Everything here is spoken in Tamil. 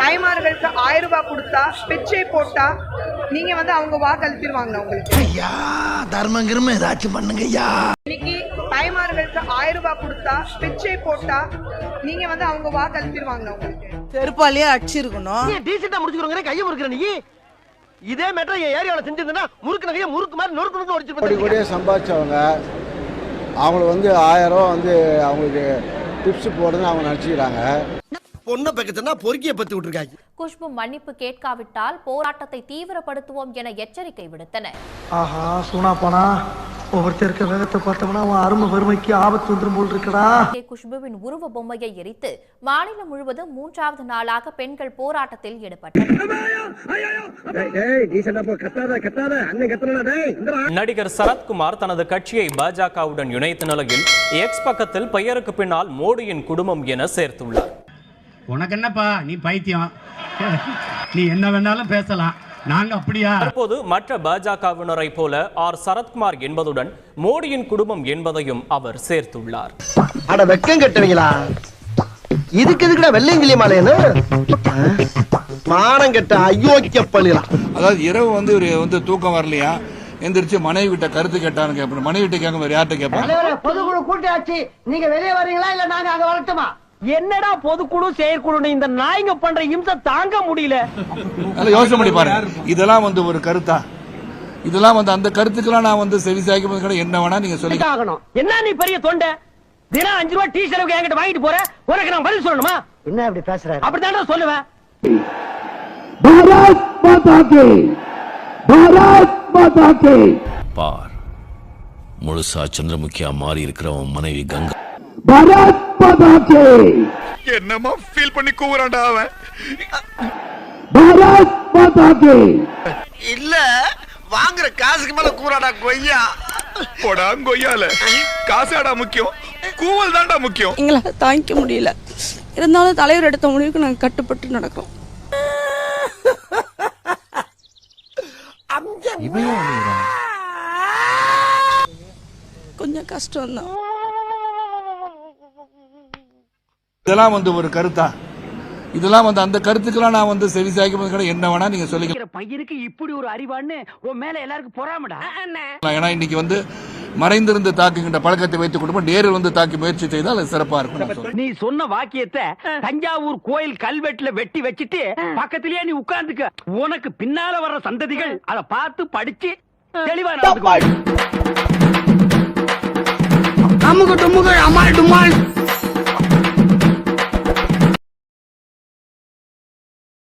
தாய்மார்களுக்கு ஆயிரம் ரூபாய் கொடுத்தா பிச்சை போட்டா நீங்க வந்து அவங்க வாக்கு அளிச்சிருவாங்க உங்களுக்கு? ஐயா தர்மம் கிரும ஏதாச்சும் பண்ணுங்க ஐயா. இன்னைக்கு தாய்மார்களுக்கு ஆயிரம் ரூபாய் கொடுத்தா பிச்சை போட்டா நீங்க வந்து அவங்க வாக்கு அளிச்சிருவாங்க உங்களுக்கு? செருப்பாலேயே அடிச்சிருக்கணும். டீசெண்டா முடிச்சுக்கிறோங்க கையை முறுக்குற நீ. இதே மேட்டர் என் ஏரியாவில் செஞ்சிருந்தா முறுக்கு நகையை முறுக்கு மாதிரி நொறுக்கு நொறுக்கு கோடி உடைச்சிருப்பேன் கோடியாக சம்பாதிச்சவங்க அவங்களுக்கு வந்து ஆயிரம் ரூபா வந்து அவங்களுக்கு டிப்ஸ் போடுறதுன்னு அவங்க நினச்சிக்கிறாங்க. பொண்ணை பக்கத்துனா பொறுக்கிய பத்தி விட்டுருக்காங்க. குஷ்பு மன்னிப்பு கேட்காவிட்டால் போராட்டத்தை தீவிரப்படுத்துவோம் என எச்சரிக்கை விடுத்தனர். ஆஹா சூனா போனா ஒவ்வொருத்தர் இருக்க வேகத்தை பார்த்தோம்னா அவன் அருமை வறுமைக்கு ஆபத்து வந்துரும் போல் இருக்கடா. கே. குஷ்புவின் உருவ பொம்மையை எரித்து மாநிலம் முழுவதும் மூன்றாவது நாளாக பெண்கள் போராட்டத்தில் ஈடுபட்டனர். நடிகர் சரத்குமார் தனது கட்சியை பாஜகவுடன் இணைத்த நிலையில் எக்ஸ் பக்கத்தில் பெயருக்கு பின்னால் மோடியின் குடும்பம் என சேர்த்துள்ளார். உனக்கு என்னப்பா? நீ பைத்தியம். நீ என்ன வேணாலும் பேசலாம். நாங்க அப்படியா? தற்போது மற்ற பாஜகவினரை போல ஆர். சரத்குமார் என்பதுடன் மோடியின் குடும்பம் என்பதையும் அவர் சேர்த்துள்ளார். அட வெக்கம் கட்டுவீங்களா? இதுக்கு எதுக்குடா வெள்ளையங்கிலி மாலையன்னு மானம் கெட்ட அயோக்கிய பள்ளிலாம் அதாவது இரவு வந்து இவரு வந்து தூக்கம் வரலையா? எந்திரிச்சு மனைவி கிட்ட கருத்து கேட்டான்னு கேட்பேன் மனைவி கிட்ட கேட்க வேற யார்கிட்ட கேட்பான்? பொதுக்குழு கூட்டியாச்சு நீங்க வெளியே வரீங்களா? இல்ல நாங்க அங்க வரட்டுமா? என்னடா பொதுக்குழு செயற்குழு இந்த நாய்ங்க பண்ற இம்சை தாங்க முடியல. யோசனை பண்ணி பாருங்க. இதெல்லாம் வந்து ஒரு கருத்தா? இதெல்லாம் வந்து அந்த கருத்துக்கெல்லாம் நான் வந்து செவி சாய்க்கும் என்ன வேணா நீங்க சொல்லி ஆகணும் என்ன நீ பெரிய தொண்டை? தினம் அஞ்சு ரூபாய் டீ ஷர்ட்டுக்கு என்கிட்ட வாங்கிட்டு போற? உனக்கு நான் பதில் சொல்லணுமா? என்ன அப்படி பேசுற அப்படித்தான் சொல்லுவேன். பாரத் மாதா கே. பாரத் மாதா கே. பார். முழுசா சந்திரமுகியா மாறி இருக்கிறவன் மனைவி கங்கா. பாரத் கே என்னமா ஃபீல் பண்ணி கூவுறான்டா அவன். பாரத் கே இல்ல வாங்குற காசுக்கு மேல கூறாடா கொய்யா. போடா கொய்யால. காசாடா முக்கியம். கூவல் தான்டா முக்கியம். எங்களால தாங்கிக்க முடியல. இருந்தாலும் தலைவர் எடுத்த முடிவுக்கு நாங்க கட்டுப்பட்டு நடக்கிறோம். கொஞ்சம் கஷ்டம் தான் இதெல்லாம் வந்து ஒரு கருத்தா? இதெல்லாம் வந்து அந்த கருத்துக்கெல்லாம் நான் வந்து செவி சாய்க்கும் என்ன வேணா நீங்க சொல்லிக்கலாம் பையனுக்கு இப்படி ஒரு அறிவான்னு உன் மேல எல்லாருக்கும் பொறாமடா? ஏன்னா இன்னைக்கு வந்து மறைந்திருந்து தாக்குகின்ற பழக்கத்தை வைத்துக் கொண்டு நேரில் வந்து தாக்கி முயற்சி செய்தால் அது சிறப்பா இருக்கும். நீ சொன்ன வாக்கியத்தை தஞ்சாவூர் கோயில் கல்வெட்டுல வெட்டி வச்சிட்டு பக்கத்திலேயே நீ உட்கார்ந்துக்க. உனக்கு பின்னால வர்ற சந்ததிகள் அத பார்த்து படிச்சு தெளிவா நடந்துக்கோ. அமுக டுமுக அமால் டுமால்